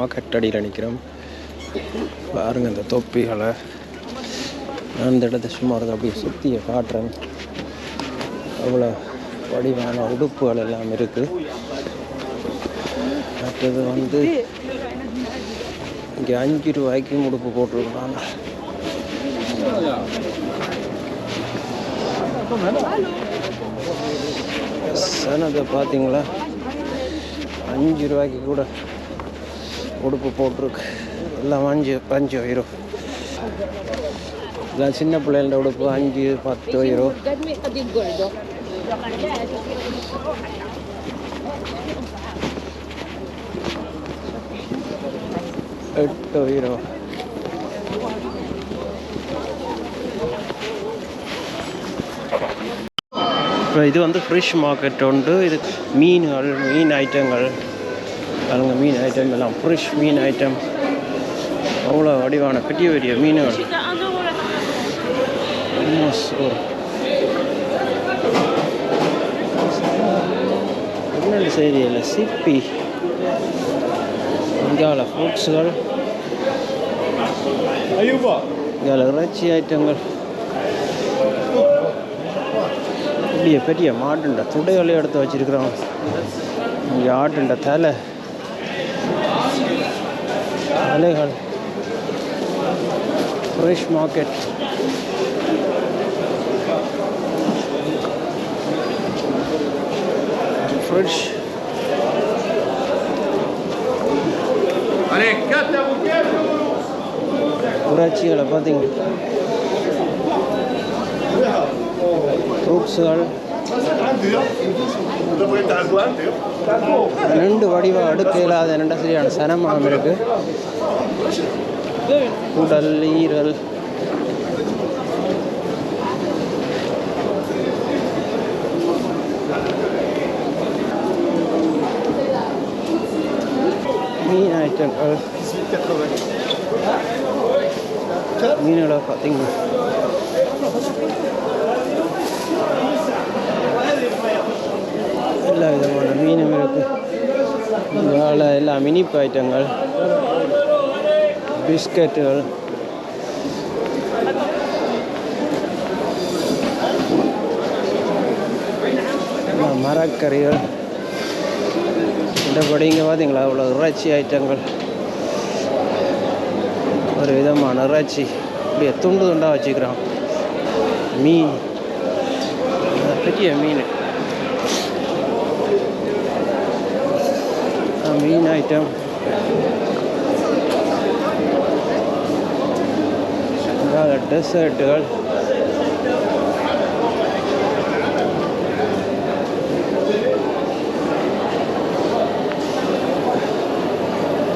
Market அடியில் நிற்கிறோம் பாருங்க இந்த தொப்பிகளை. நான் இந்த இடத்த சும்மா இருக்க அப்படியே சுற்றியை காட்டுறேன். அவ்வளோ வடிவான உடுப்புகள் எல்லாம் இருக்குது மற்றது வந்து இங்கே அஞ்சு ரூபாய்க்கு உடுப்பு போட்டிருக்காங்க. சனத்தை பார்த்தீங்களா? அஞ்சு ரூபாய்க்கு கூட உடுப்பு போட்டிருக்கு. எல்லாம் அஞ்சு அஞ்சு உயிரோ இதெல்லாம் சின்ன பிள்ளைகளோட உடுப்பு அஞ்சு பத்து உயிரோ எட்டு உயிரோ இப்போ இது வந்து ஃப்ரெஷ் மார்க்கெட் உண்டு. இது மீன்கள் மீன் ஐட்டங்கள். பாருங்க மீன் ஐட்டம் எல்லாம் ஃப்ரெஷ் மீன் ஐட்டம் அவ்வளோ வடிவான பெரிய பெரிய மீன்கள். Almost ஒரு செய்தியில்? சிப்பி இங்கால ஃப்ரூட்ஸுகள் இங்கால இறைச்சி ஐட்டங்கள். பெரிய பெரிய மாட்டுண்ட துடைகளை எடுத்து வச்சிருக்கிறோம் இங்கே ஆட்டுண்ட தலை. தலைகள் ஃப்ரெஷ் மார்க்கெட். ஃப்ரெஷ் ஊராட்சிகளை பார்த்தீங்க. ஃப்ரூட்ஸுகள் ரெண்டு வடிவம் அடுக்க இல்லாத ரெண்டு சரியான சனமானம் இருக்கு. உடல் ஈரல் மீன் ஐட்டங்கள் மீன்களை பார்த்தீங்கன்னா எல்லா விதமான மீனும் இருக்கு வேலை எல்லாம் இனிப்பு uh, மரக்கறிகள். இந்தபடி இங்கே பார்த்தீங்களா அவ்வளோ இறைச்சி ஐட்டங்கள். ஒரு விதமான இறைச்சி. அப்படியே துண்டு துண்டாக வச்சுக்கிறோம். மீன். பெரிய மீன். மீன் ஐட்டம். டெசர்ட்டுகள்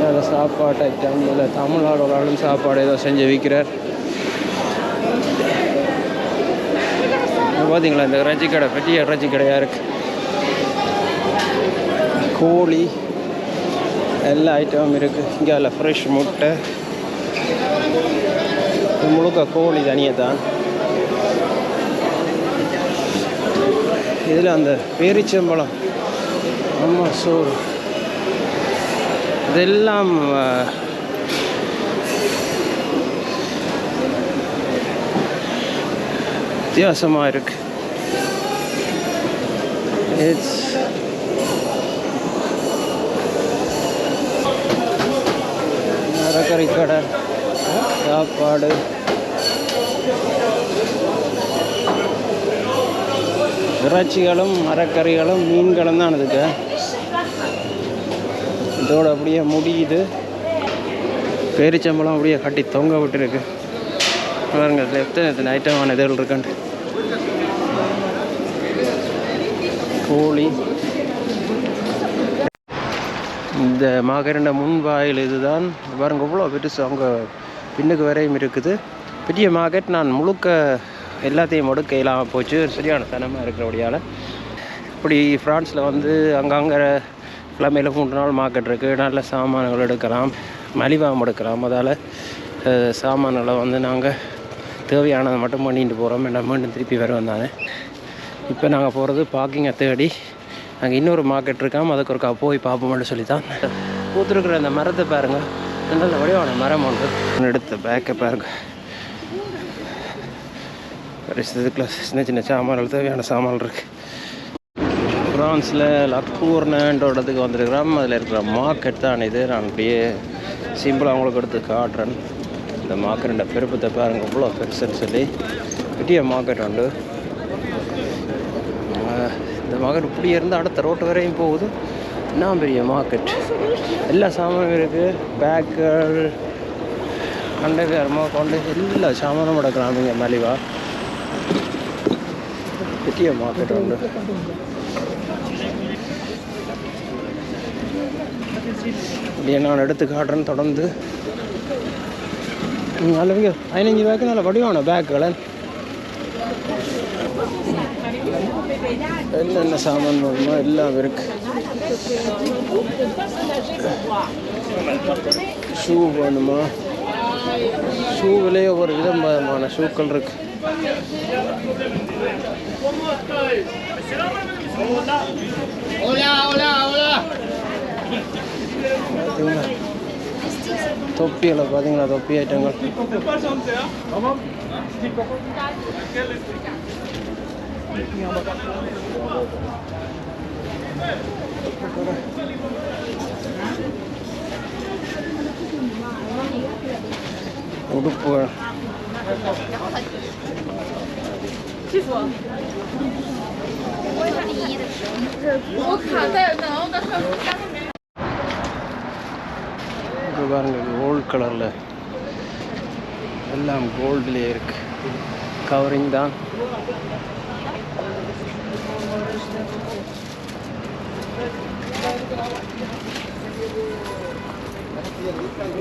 நல்ல சாப்பாட்டு ஐட்டம் இல்லை. தமிழ்நாடு ஒரு ஆளும் சாப்பாடு ஏதோ செஞ்சு விற்கிறார். பார்த்தீங்களா இந்த இறைச்சி கடை? பெரிய இறைச்சி கடையாக இருக்கு. கோழி எல்லா ஐட்டமும் இருக்குது இங்கே அதில் ஃப்ரெஷ் முட்டை. முழுக்க கோழி தனியை தான் இதில் அந்த பேரிச்சம்பழம் ஆமாம் சோறு இதெல்லாம் வித்தியாசமாக இருக்கு இட்ஸ் மரக்கறி கடை சாப்பாடு. இறைச்சிகளும் மரக்கறிகளும் மீன்களும் தான் இதுக்கு. இதோட அப்படியே முடியுது. பேரிச்சம்பளம் அப்படியே கட்டி தொங்க விட்டுருக்கு. பாருங்க இதில் எத்தனை எத்தனை ஐட்டமான இதழ் இருக்குன்ட்டு. கோழி. இந்த மாகரண்ட முன்வாயில் இதுதான். பாருங்க இவ்வளோ பெருசு அவங்க பின்னுக்கு வரையும் இருக்குது. பெரிய மார்க்கெட் நான் முழுக்க எல்லாத்தையும் முடுக்க இல்லாமல் போச்சு. சரியான தனமாக இருக்கிறபடியால். இப்படி ஃப்ரான்ஸில் வந்து அங்கங்கே கிழமையில் மூன்று நாள் மார்க்கெட் இருக்குது நல்ல சாமான்கள் எடுக்கலாம். மலிவாகவும் எடுக்கலாம் அதால் சாமான்களை வந்து நாங்கள் தேவையானதை மட்டும் பண்ணிட்டு போகிறோம் என்ன மீண்டும் திருப்பி வர வந்தானே இப்போ நாங்கள் போகிறது பார்க்கிங்கை தேடி. அங்கே இன்னொரு மார்க்கெட் இருக்காமல் அதுக்கு ஒருக்கா போய் பார்ப்போம்னு சொல்லி தான் பூத்துருக்குற அந்த மரத்தை பாருங்கள் நல்ல வடிவான மரம் ஒன்று. எடுத்த பேக்கை பாருங்க. பரிசுக்குள்ள சின்ன சின்ன சாமான்கள் தேவையான சாமான் இருக்கு. ஃப்ரான்ஸில் லக்கூர்னன்றதுக்கு வந்திருக்கிறோம். அதில் இருக்கிற மார்க்கெட் தான் இது. நான் அப்படியே சிம்பிளாக அவங்களுக்கு எடுத்து காட்டுறேன். இந்த மார்க்கெட்டோட பெருப்பத்தை பாருங்க. இவ்வளோ பெருசுன்னு சொல்லி. பெரிய மார்க்கெட் உண்டு. இந்த மார்க்கெட் இப்படி இருந்தால் அடுத்த ரோட்டு வரையும் போகுது. என்ன பெரிய மார்க்கெட் எல்லா சாமானும் இருக்குது பேக்குகள் கண்டகாரமாக கொண்டு எல்லா சாமானும் கிடக்கலாம் இங்கே மலிவா. பெரிய மார்க்கெட் உண்டு. இப்படியே நான் எடுத்து காட்டுறேன் தொடர்ந்து. அளவுக்கு பதினஞ்சு பேக்கு நல்ல வடிவான பேக்குகளை என்னென்ன சாமான் வேணுமோ எல்லாம் இருக்குது ஷூ வேணுமா? ஷூவிலே ஒரு விதமான ஷூக்கள் இருக்கு. தொப்பிகளை பார்த்தீங்களா தொப்பி ஐட்டங்கள். உடுப்புகள் 我卡在然后但是下面 இது பாருங்க கோல்ட் கலரில் எல்லாம் கோல்ட்லேயே இருக்கு கவரிங் தான்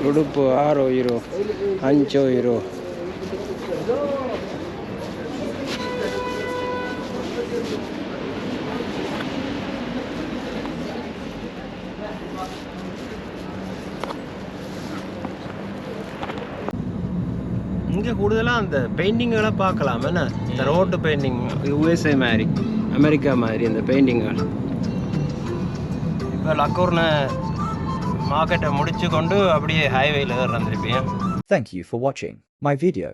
ಉಡುಪು ಆರು ಇರು ಹಂಚು ಇರು இங்கே கூடுதலாக அந்த பெயிண்டிங்களை பார்க்கலாம் என்ன இந்த ரோட்டு பெயிண்டிங் யூஎஸ்ஏ மாதிரி அமெரிக்கா மாதிரி அந்த பெயிண்டிங்கள் இப்போ லக்கூர்னு மார்க்கெட்டை முடிச்சு கொண்டு அப்படியே ஹைவேல ஏறுறேன் திருப்பியும் Thank you for watching my video.